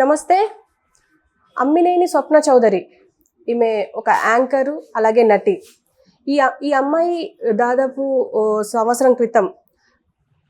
నమస్తే. అమ్మినేని స్వప్న చౌదరి. ఈమె ఒక యాంకరు అలాగే నటి. ఈ ఈ అమ్మాయి దాదాపు సంవత్సరం క్రితం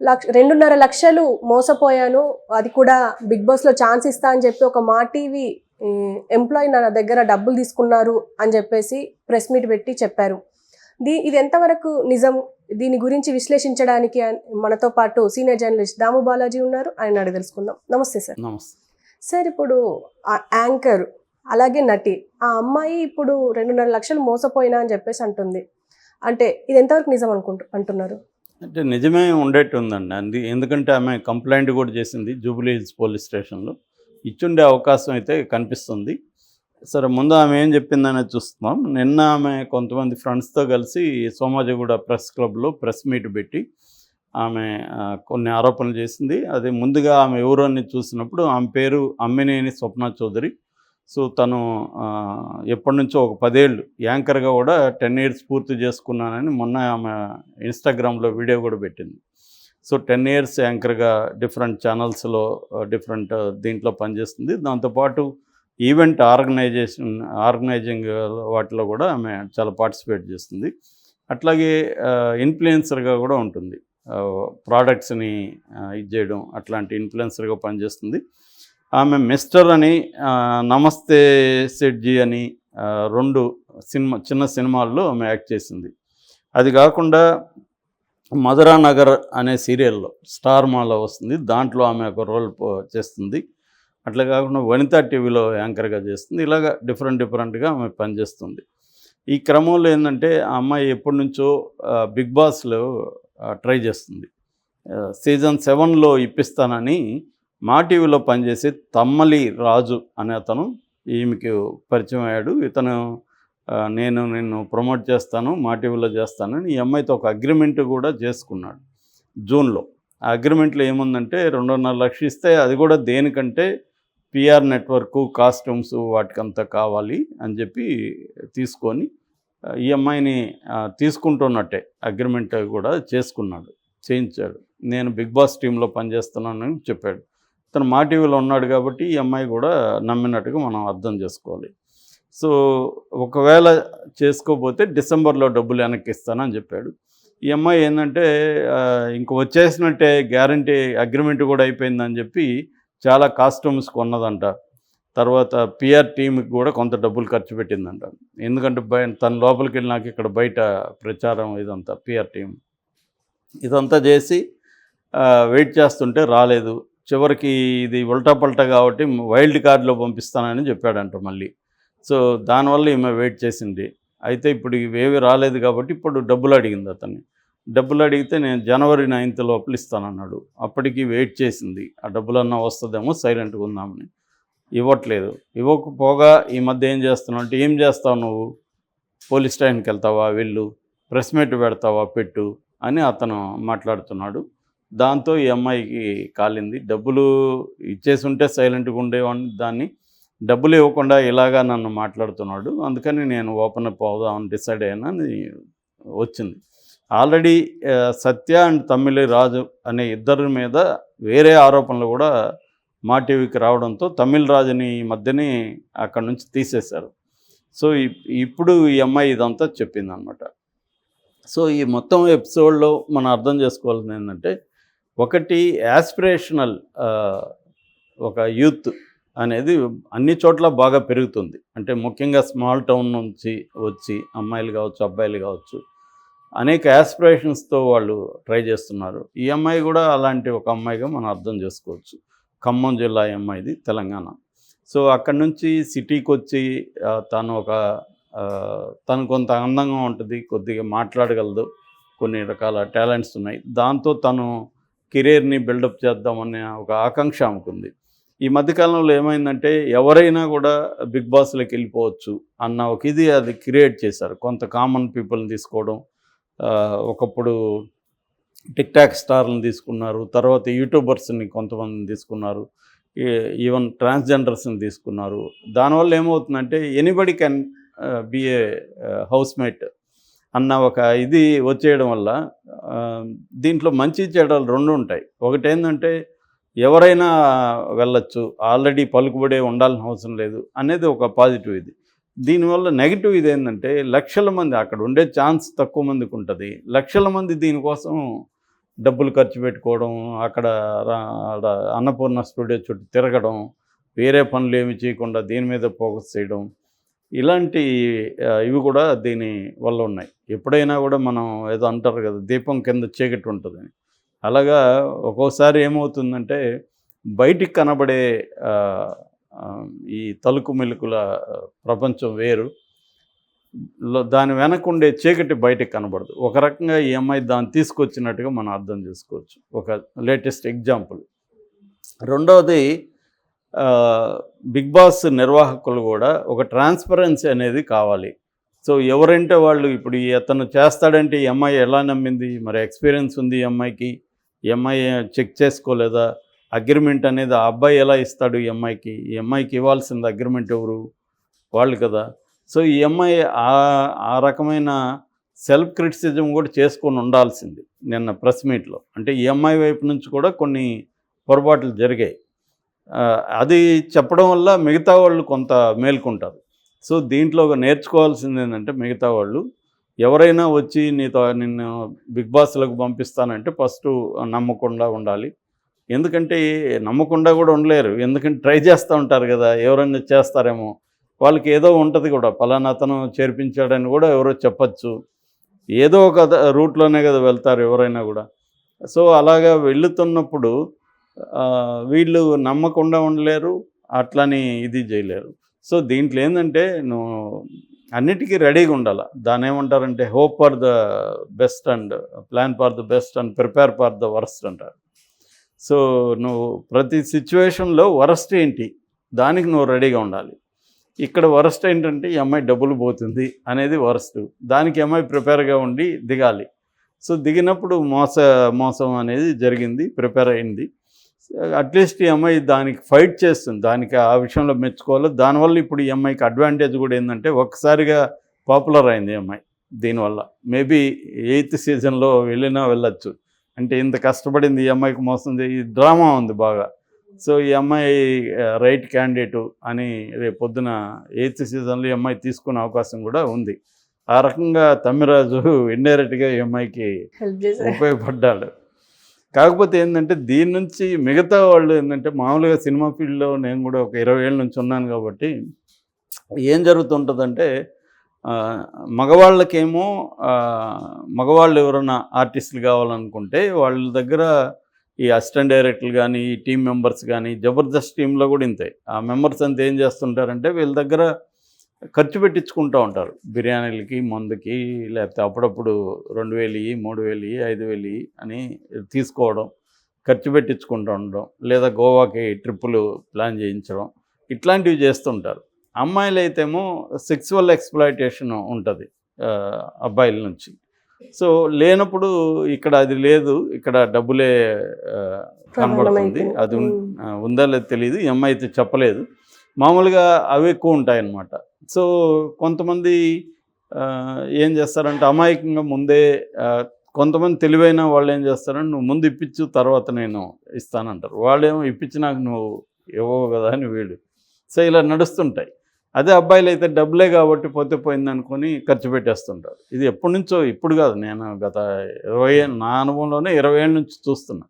లక్ష రెండున్నర లక్షలు మోసపోయాను. అది కూడా బిగ్ బాస్లో ఛాన్స్ ఇస్తా అని చెప్పి ఒక మా టీవీ ఎంప్లాయీ నా దగ్గర డబ్బులు తీసుకున్నారు అని చెప్పేసి ప్రెస్ మీట్ పెట్టి చెప్పారు. దీ ఇది ఎంతవరకు నిజం? దీని గురించి విశ్లేషించడానికి మనతో పాటు సీనియర్ జర్నలిస్ట్ దాము బాలాజీ ఉన్నారు. ఆయన అడిగి తెలుసుకుందాం. నమస్తే సార్. నమస్తే. సార్ ఇప్పుడు ఆ యాంకర్ అలాగే నటి ఆ అమ్మాయి ఇప్పుడు రెండున్నర లక్షలు మోసపోయినా అని చెప్పేసి అంటుంది. అంటే ఇది ఎంతవరకు నిజం అనుకుంటు అంటున్నారు? అంటే నిజమే ఉండేట్టు ఉందండి అంది ఎందుకంటే ఆమె కంప్లైంట్ కూడా చేసింది జూబ్లీ హిల్స్ పోలీస్ స్టేషన్లో. ఇచ్చుండే అవకాశం అయితే కనిపిస్తుంది. సరే ముందు ఆమె ఏం చెప్పిందనే చూస్తున్నాం. నిన్న ఆమె కొంతమంది ఫ్రెండ్స్తో కలిసి సోమాజిగూడ ప్రెస్ క్లబ్లో ప్రెస్ మీట్ పెట్టి ఆమె కొన్ని ఆరోపణలు చేసింది. అది ముందుగా ఆమె ఎవరు అని చూసినప్పుడు ఆమె పేరు అమ్మినేని స్వప్న చౌదరి. సో తను ఎప్పటి నుంచో ఒక పదేళ్ళు యాంకర్గా కూడా టెన్ ఇయర్స్ పూర్తి చేసుకున్నానని మొన్న ఆమె ఇన్స్టాగ్రామ్లో వీడియో కూడా పెట్టింది. సో టెన్ ఇయర్స్ యాంకర్గా డిఫరెంట్ ఛానల్స్లో డిఫరెంట్ దీంట్లో పనిచేస్తుంది. దాంతోపాటు ఈవెంట్ ఆర్గనైజేషన్ ఆర్గనైజింగ్ వాటిలో కూడా ఆమె చాలా పార్టిసిపేట్ చేస్తుంది. అట్లాగే ఇన్ఫ్లుయెన్సర్గా కూడా ఉంటుంది. ప్రోడక్ట్స్ని ఇది చేయడం అట్లాంటి ఇన్ఫ్లుయెన్సర్గా పనిచేస్తుంది. ఆమె మిస్టర్ అని నమస్తే సెడ్జీ అని రెండు సినిమా చిన్న సినిమాల్లో ఆమె యాక్ట్ చేసింది. అది కాకుండా మధురా నగర్ అనే సీరియల్లో స్టార్ మాలో వస్తుంది. దాంట్లో ఆమె ఒక రోల్ చేస్తుంది. అట్లా కాకుండా వనితా టీవీలో యాంకర్గా చేస్తుంది. ఇలాగ డిఫరెంట్ డిఫరెంట్గా ఆమె పనిచేస్తుంది. ఈ క్రమంలో ఏంటంటే ఆ అమ్మాయి ఎప్పటి నుంచో బిగ్ బాస్లో ట్రై చేస్తుంది. సీజన్ సెవెన్లో ఇప్పిస్తానని మా టీవీలో పనిచేసే తమ్మలి రాజు అనే అతను ఈమెకి పరిచయం అయ్యాడు. ఇతను నేను నిన్ను ప్రమోట్ చేస్తాను మా టీవీలో చేస్తానని ఈ అమ్మాయితో ఒక అగ్రిమెంట్ కూడా చేసుకున్నాడు జూన్లో. ఆ అగ్రిమెంట్లో ఏముందంటే రెండున్నర లక్షలు ఇస్తే అది కూడా దేనికంటే పిఆర్ నెట్వర్క్ కాస్ట్యూమ్స్ వాటికంతా కావాలి అని చెప్పి తీసుకొని ఈఎంఐని ఈ అమ్మాయిని తీసుకుంటున్నట్టే అగ్రిమెంట్ కూడా చేసుకున్నాడు. చేయించాడు. నేను బిగ్ బాస్ టీంలో పనిచేస్తున్నానని చెప్పాడు. తను మా టీవీలో ఉన్నాడు కాబట్టి ఈ అమ్మాయి కూడా నమ్మినట్టుగా మనం అర్థం చేసుకోవాలి. సో ఒకవేళ చేసుకోపోతే డిసెంబర్లో డబ్బులు వెనక్కి ఇస్తానని చెప్పాడు. ఈ అమ్మాయి ఏంటంటే ఇంక వచ్చేసినట్టే గ్యారంటీ అగ్రిమెంట్ కూడా అయిపోయిందని చెప్పి చాలా కాస్ట్యూమ్స్ కొన్నదంట. తర్వాత పిఆర్ టీంకి కూడా కొంత డబ్బులు ఖర్చు పెట్టిందంట. ఎందుకంటే బయ తన లోపలికి వెళ్ళినాక ఇక్కడ బయట ప్రచారం ఇదంతా పిఆర్ టీం ఇదంతా చేసి వెయిట్ చేస్తుంటే రాలేదు. చివరికి ఇది ఉల్టా పల్టా కాబట్టి వైల్డ్ కార్డులో పంపిస్తానని చెప్పాడంట మళ్ళీ. సో దానివల్ల ఈమె వెయిట్ చేసింది. అయితే ఇప్పుడు ఇవేవి రాలేదు కాబట్టి ఇప్పుడు డబ్బులు అడిగింది అతన్ని. డబ్బులు అడిగితే నేను జనవరి నైన్త్ లోపల ఇస్తానన్నాడు. అప్పటికి వెయిట్ చేసింది. ఆ డబ్బులన్నా వస్తుందేమో సైలెంట్గా ఉందామని. ఇవ్వట్లేదు. ఇవ్వకపోగా ఈ మధ్య ఏం చేస్తున్నావు అంటే ఏం చేస్తావు నువ్వు? పోలీస్ స్టేషన్కి వెళ్తావా వెళ్ళు ప్రెస్ మీట్ పెడతావా పెట్టు అని అతను మాట్లాడుతున్నాడు. దాంతో ఈ అమ్మాయికి కాలింది. డబ్బులు ఇచ్చేసి ఉంటే సైలెంట్గా ఉండేవాడిని. దాన్ని డబ్బులు ఇవ్వకుండా ఇలాగా నన్ను మాట్లాడుతున్నాడు. అందుకని నేను ఓపెన్ అప్ అవుదామని డిసైడ్ అయ్యానని వచ్చింది. ఆల్రెడీ సత్య అండ్ తమిళి రాజు అనే ఇద్దరి మీద వేరే ఆరోపణలు కూడా మా టీవీకి రావడంతో తమిళ రాజుని ఈ మధ్యనే అక్కడ నుంచి తీసేశారు. సో ఇప్పుడు ఈ అమ్మాయి ఇదంతా చెప్పింది అనమాట సో ఈ మొత్తం ఎపిసోడ్లో మనం అర్థం చేసుకోవాల్సింది ఏంటంటే ఒకటి యాస్పిరేషనల్ ఒక యూత్ అనేది అన్ని చోట్ల బాగా పెరుగుతుంది. అంటే ముఖ్యంగా స్మాల్ టౌన్ నుంచి వచ్చి అమ్మాయిలు కావచ్చు అబ్బాయిలు కావచ్చు అనేక యాస్పిరేషన్స్తో వాళ్ళు ట్రై చేస్తున్నారు. ఈ అమ్మాయి కూడా అలాంటి ఒక అమ్మాయిగా మనం అర్థం చేసుకోవచ్చు. ఖమ్మం జిల్లా ఈ అమ్మాయిది తెలంగాణ. సో అక్కడి నుంచి సిటీకి వచ్చి తను ఒక తను కొంత అందంగా ఉంటుంది కొద్దిగా మాట్లాడగలదు కొన్ని రకాల టాలెంట్స్ ఉన్నాయి. దాంతో తను కెరీర్ని బిల్డప్ చేద్దామనే ఒక ఆకాంక్ష ఆమెకుంది. ఈ మధ్యకాలంలో ఏమైందంటే ఎవరైనా కూడా బిగ్ బాస్లోకి వెళ్ళిపోవచ్చు అన్న ఒక ఇది అది క్రియేట్ చేశారు. కొంత కామన్ పీపుల్ని తీసుకోవడం ఒకప్పుడు టిక్ టాక్ స్టార్లను తీసుకున్నారు తర్వాత యూట్యూబర్స్ని కొంతమందిని తీసుకున్నారు ఈవెన్ ట్రాన్స్జెండర్స్ని తీసుకున్నారు. దానివల్ల ఏమవుతుందంటే anybody can be a house అన్న ఒక ఇది వచ్చేయడం వల్ల దీంట్లో మంచి చెడలు రెండు ఉంటాయి. ఒకటి ఏంటంటే ఎవరైనా వెళ్ళొచ్చు ఆల్రెడీ పలుకుబడే ఉండాల్సిన అవసరం లేదు అనేది ఒక పాజిటివ్ ఇది. దీనివల్ల నెగిటివ్ ఇది ఏంటంటే లక్షల మంది అక్కడ ఉండే ఛాన్స్ తక్కువ మందికి ఉంటుంది. లక్షల మంది దీనికోసం డబ్బులు ఖర్చు పెట్టుకోవడం అక్కడ అన్నపూర్ణ స్టూడియో చుట్టూ తిరగడం వేరే పనులు ఏమి చేయకుండా దీని మీద ఫోకస్ చేయడం ఇలాంటి ఇవి కూడా దీని వల్ల ఉన్నాయి. ఎప్పుడైనా కూడా మనం ఏదో అంటారు కదా దీపం కింద చీకటి ఉంటుందని. అలాగా ఒక్కోసారి ఏమవుతుందంటే బయటికి కనబడే ఈ తలుకు మెలుకుల ప్రపంచం వేరు. దాని వెనక ఉండే చీకటి బయటకు కనబడదు. ఒక రకంగా ఈ అమ్మాయి దాన్ని తీసుకొచ్చినట్టుగా మనం అర్థం చేసుకోవచ్చు. ఒక లేటెస్ట్ ఎగ్జాంపుల్. రెండవది బిగ్ బాస్ నిర్వాహకులు కూడా ఒక ట్రాన్స్పరెన్సీ అనేది కావాలి. సో ఎవరంటే వాళ్ళు ఇప్పుడు ఈ అతను చేస్తాడంటే ఈ అమ్మాయి ఎలా నమ్మింది? మరి ఎక్స్పీరియన్స్ ఉంది ఈ అమ్మాయికి? ఈ అమ్మాయి చెక్ చేసుకోలేదా? అగ్రిమెంట్ అనేది ఆ అబ్బాయి ఎలా ఇస్తాడు ఈ అమ్మాయికి? ఈ అమ్మాయికి ఇవ్వాల్సింది అగ్రిమెంట్ ఎవరు? వాళ్ళు కదా. సో ఈ అమ్మాయి ఆ ఆ రకమైన సెల్ఫ్ క్రిటిసిజం కూడా చేసుకొని ఉండాల్సింది నిన్న ప్రెస్ మీట్లో అంటే ఈ అమ్మాయి వైపు నుంచి కూడా కొన్ని పొరపాట్లు జరిగాయి. అది చెప్పడం వల్ల మిగతా వాళ్ళు కొంత మేల్కొంటారు. సో దీంట్లో నేర్చుకోవాల్సింది ఏంటంటే మిగతా వాళ్ళు ఎవరైనా వచ్చి నీతో నిన్ను బిగ్ బాస్లకు పంపిస్తానంటే ఫస్ట్ నమ్మకుండా ఉండాలి. ఎందుకంటే నమ్మకుండా కూడా ఉండలేరు. ఎందుకంటే ట్రై చేస్తూ ఉంటారు కదా ఎవరైనా చేస్తారేమో వాళ్ళకి ఏదో ఉంటుంది కూడా. పలానా అతను చేర్పించాడని కూడా ఎవరో చెప్పచ్చు. ఏదో ఒక రూట్లోనే కదా వెళ్తారు ఎవరైనా కూడా. సో అలాగా వెళుతున్నప్పుడు వీళ్ళు నమ్మకుండా ఉండలేరు అట్లని ఇది చేయలేరు. సో దీంట్లో ఏంటంటే నువ్వు అన్నిటికీ రెడీగా ఉండాలి? దాని ఏమంటారంటే hope for the best and plan for the best and prepare for the worst అంటారు. సో నువ్వు ప్రతి సిచ్యువేషన్లో వరస్ట్ ఏంటి? దానికి నువ్వు రెడీగా ఉండాలి. ఇక్కడ వరస్ట్ ఏంటంటే ఈ అమ్మాయి డబ్బులు పోతుంది అనేది వరస్ట్. దానికి అమ్మాయి ప్రిపేర్గా ఉండి దిగాలి. సో దిగినప్పుడు మోస మోసం అనేది జరిగింది ప్రిపేర్ అయింది. అట్లీస్ట్ ఈ అమ్మాయి దానికి ఫైట్ చేస్తుంది. దానికి ఆ విషయంలో మెచ్చుకోవాలి. దానివల్ల ఇప్పుడు ఈ అమ్మాయికి అడ్వాంటేజ్ కూడా ఏంటంటే ఒక్కసారిగా పాపులర్ అయింది ఈ అమ్మాయి దీనివల్ల. మేబీ ఎయిత్ సీజన్లో వెళ్ళినా వెళ్ళచ్చు. అంటే ఇంత కష్టపడింది ఈ అమ్మాయికి మోసం ఈ డ్రామా ఉంది బాగా. సో ఈ అమ్మాయి రైట్ క్యాండిడేటు అని రేపు పొద్దున ఎయిత్ సీజన్లో ఈ అమ్మాయి తీసుకునే అవకాశం కూడా ఉంది. ఆ రకంగా తమ్మిరాజు ఇండైరెక్ట్గా ఈ అమ్మాయికి ఉపయోగపడ్డాడు. కాకపోతే ఏంటంటే దీని నుంచి మిగతా వాళ్ళు ఏంటంటే మామూలుగా సినిమా ఫీల్డ్లో నేను కూడా ఒక ఇరవై ఏళ్ళ నుంచి ఉన్నాను కాబట్టి ఏం జరుగుతుంటుందంటే మగవాళ్ళకేమో మగవాళ్ళు ఎవరైనా ఆర్టిస్టులు కావాలనుకుంటే వాళ్ళ దగ్గర ఈ అసిస్టెంట్ డైరెక్టర్లు కానీ ఈ టీం మెంబర్స్ కానీ జబర్దస్త్ టీంలో కూడా ఇంతాయి ఆ మెంబర్స్ అంతా ఏం చేస్తుంటారంటే వీళ్ళ దగ్గర ఖర్చు పెట్టించుకుంటూ ఉంటారు. బిర్యానీలకి మందుకి లేకపోతే అప్పుడప్పుడు రెండు వేలు ఇవి మూడు వేలు ఇవి ఐదు వేలు ఇవి అని తీసుకోవడం ఖర్చు పెట్టించుకుంటూ ఉండడం లేదా గోవాకి ట్రిప్పులు ప్లాన్ చేయించడం ఇట్లాంటివి చేస్తుంటారు. అమ్మాయిలు అయితేమో సెక్సువల్ ఎక్స్ప్లాయిటేషన్ ఉంటుంది అబ్బాయిల నుంచి. సో లేనప్పుడు ఇక్కడ అది లేదు ఇక్కడ డబ్బులే కనబడుతుంది. అది ఉందా లేదు తెలియదు ఈ అమ్మాయి అయితే చెప్పలేదు. మామూలుగా అవి ఎక్కువ ఉంటాయన్నమాట. సో కొంతమంది ఏం చేస్తారంటే అమాయకంగా ముందే కొంతమంది తెలివైన వాళ్ళు ఏం చేస్తారంటే నువ్వు ముందు ఇప్పించు తర్వాత నేను ఇస్తానంటారు. వాళ్ళేమో ఇప్పించినాక నువ్వు ఇవ్వవు కదా అని వీళ్ళు. సో ఇలా నడుస్తుంటాయి. అదే అబ్బాయిలు అయితే డబ్బులే కాబట్టి పోతే పోయింది అనుకొని ఖర్చు పెట్టేస్తుంటారు. ఇది ఎప్పటి నుంచో ఇప్పుడు కాదు నేను గత ఇరవై నా అనుభవంలోనే ఇరవై ఏళ్ళ నుంచి చూస్తున్నా.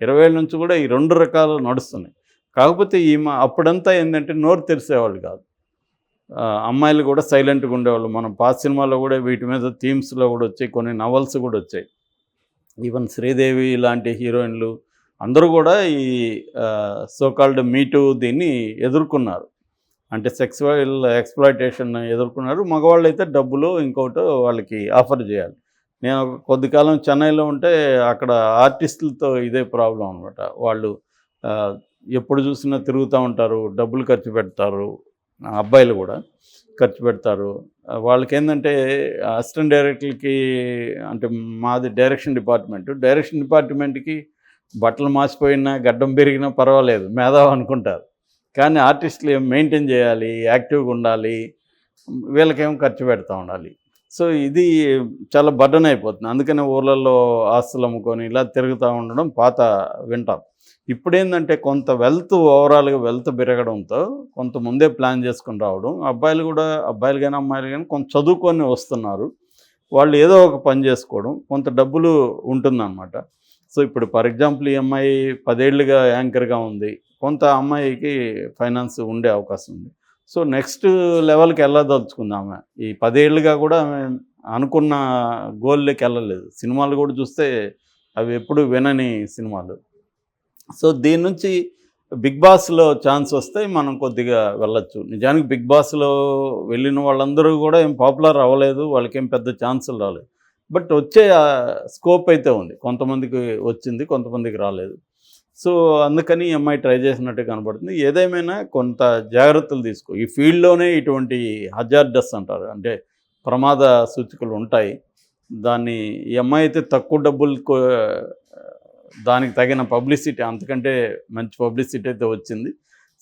ఇరవై ఏళ్ళ నుంచి కూడా ఈ రెండు రకాలు నడుస్తున్నాయి. కాకపోతే ఈ మా అప్పుడంతా ఏంటంటే నోరు తెరిసేవాళ్ళు కాదు. అమ్మాయిలు కూడా సైలెంట్గా ఉండేవాళ్ళు. మనం పాత సినిమాలో కూడా వీటి మీద థీమ్స్లో కూడా వచ్చాయి కొన్ని నవల్స్ కూడా వచ్చాయి. ఈవెన్ శ్రీదేవి లాంటి హీరోయిన్లు అందరూ కూడా ఈ సోకాల్డ్ మీటు దీన్ని ఎదుర్కొన్నారు. అంటే సెక్సువల్ ఎక్స్ప్లాయిటేషన్ ఎదుర్కొన్నారు. మగవాళ్ళు అయితే డబ్బులు ఇంకోటి వాళ్ళకి ఆఫర్ చేయాలి. నేను కొద్ది కాలం చెన్నైలో ఉంటే అక్కడ ఆర్టిస్టులతో ఇదే ప్రాబ్లం అనమాట వాళ్ళు ఎప్పుడు చూసినా తిరుగుతూ ఉంటారు డబ్బులు ఖర్చు పెడతారు అబ్బాయిలు కూడా ఖర్చు పెడతారు. వాళ్ళకి ఏంటంటే అసిస్టెంట్ డైరెక్టర్కి అంటే మాది డైరెక్షన్ డిపార్ట్మెంట్ డైరెక్షన్ డిపార్ట్మెంట్కి బట్టలు మాసిపోయినా గడ్డం పెరిగినా పర్వాలేదు. మేధావు అనుకుంటారు. కానీ ఆర్టిస్టులు ఏం మెయింటైన్ చేయాలి యాక్టివ్గా ఉండాలి వీళ్ళకేం ఖర్చు పెడతా ఉండాలి. సో ఇది చాలా బర్డన్ అయిపోతుంది. అందుకనే ఊర్లలో ఆస్తులు అమ్ముకొని ఇలా తిరుగుతూ ఉండడం పాత వింటాం. ఇప్పుడేందంటే కొంత వెల్త్ ఓవరాల్గా వెల్త్ పెరగడంతో కొంత ముందే ప్లాన్ చేసుకుని రావడం. అబ్బాయిలు కూడా అబ్బాయిలు కానీ అమ్మాయిలు కానీ కొంత చదువుకొని వస్తున్నారు. వాళ్ళు ఏదో ఒక పని చేసుకోవడం కొంత డబ్బులు ఉంటుందన్నమాట. సో ఇప్పుడు ఫర్ ఎగ్జాంపుల్ ఈ అమ్మాయి పదేళ్ళుగా యాంకర్గా ఉంది. కొంత అమ్మాయికి ఫైనాన్స్ ఉండే అవకాశం ఉంది. సో నెక్స్ట్ లెవెల్కి వెళ్ళదలుచుకుంది ఆమె ఈ పదేళ్ళుగా కూడా ఆమె అనుకున్న గోల్లోకి వెళ్ళలేదు. సినిమాలు కూడా చూస్తే అవి ఎప్పుడు వినని సినిమాలు. సో దీని నుంచి బిగ్ బాస్లో ఛాన్స్ వస్తే మనం కొద్దిగా వెళ్ళొచ్చు. నిజానికి బిగ్ బాస్లో వెళ్ళిన వాళ్ళందరూ కూడా ఏం పాపులర్ అవ్వలేదు. వాళ్ళకేం పెద్ద ఛాన్సులు రాలేదు. బట్ వచ్చే స్కోప్ అయితే ఉంది. కొంతమందికి వచ్చింది కొంతమందికి రాలేదు. సో అందుకని ఈ అమ్మాయి ట్రై చేసినట్టు కనబడుతుంది. ఏదేమైనా కొంత జాగ్రత్తలు తీసుకో. ఈ ఫీల్డ్లోనే ఇటువంటి హజార్డస్ అంటారు. అంటే ప్రమాద సూచికలు ఉంటాయి. దాన్ని ఈ అమ్మాయి అయితే తక్కువ డబ్బులు దానికి తగిన పబ్లిసిటీ అంతకంటే మంచి పబ్లిసిటీ అయితే వచ్చింది.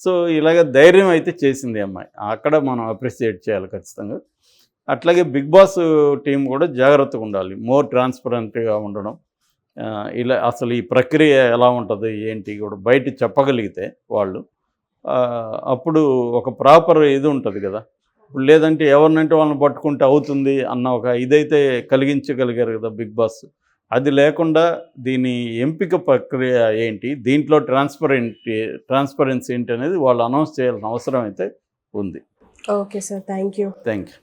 సో ఇలాగ ధైర్యం అయితే చేసింది అమ్మాయి. అక్కడ మనం అప్రిషియేట్ చేయాలి ఖచ్చితంగా. అట్లాగే బిగ్ బాస్ టీం కూడా జాగ్రత్తగా ఉండాలి. మోర్ ట్రాన్స్పరెంట్గా ఉండడం. ఇలా అసలు ఈ ప్రక్రియ ఎలా ఉంటుంది ఏంటి కూడా బయట చెప్పగలిగితే వాళ్ళు అప్పుడు ఒక ప్రాపర్ ఇది ఉంటుంది కదా. ఇప్పుడు లేదంటే ఎవరినంటే వాళ్ళని పట్టుకుంటే అవుతుంది అన్న ఒక ఇదైతే కలిగించగలిగారు కదా బిగ్ బాస్. అది లేకుండా దీని ఎంపిక ప్రక్రియ ఏంటి దీంట్లో ట్రాన్స్పరెంట్ ట్రాన్స్పరెన్సీ ఏంటి అనేది వాళ్ళు అనౌన్స్ చేయాల్సిన అవసరం అయితే ఉంది. Okay sir thank you thank you